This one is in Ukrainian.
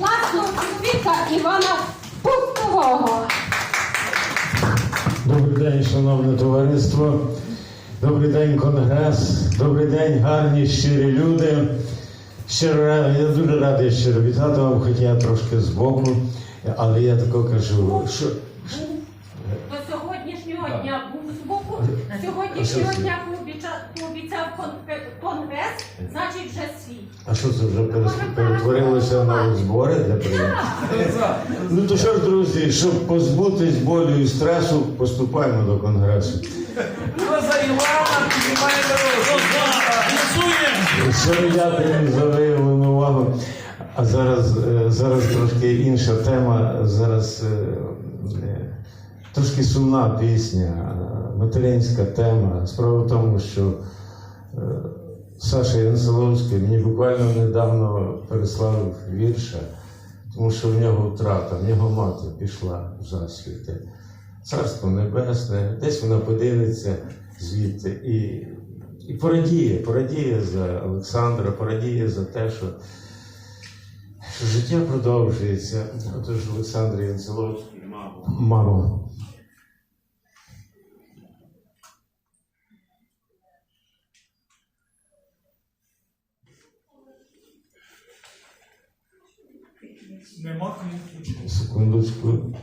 класного чоловіка Івана Путкового. Добрий день, шановне товариство. Добрий день, конгрес. Добрий день, гарні щирі люди. Щиро я дуже радий щиро вітати вам, хоча я трошки збоку, але я тако кажу, що До сьогоднішнього дня був з боку, сьогоднішнього дня пообіцяв конфе- конгрес, значить вже свій. а що це вже перетворилося на збори для прийому? Ну то що ж, друзі, щоб позбутись болю і стресу, поступаємо до конгресу. Щиро дякую за виявлену увагу. А зараз, е, зараз трошки інша тема. Зараз е, е, трошки сумна пісня, материнська тема. Справа в тому, що Саша Янселовський мені буквально недавно переслав вірша, тому що в нього втрата, в нього мати пішла в засвіти. Царство Небесне, десь вона подивиться звідти і, і порадіє, порадіє за Олександра, порадіє за те, що, що життя продовжується. Отож, Олександр Янцеловський, мамо. Нема кому включити. Секундочку.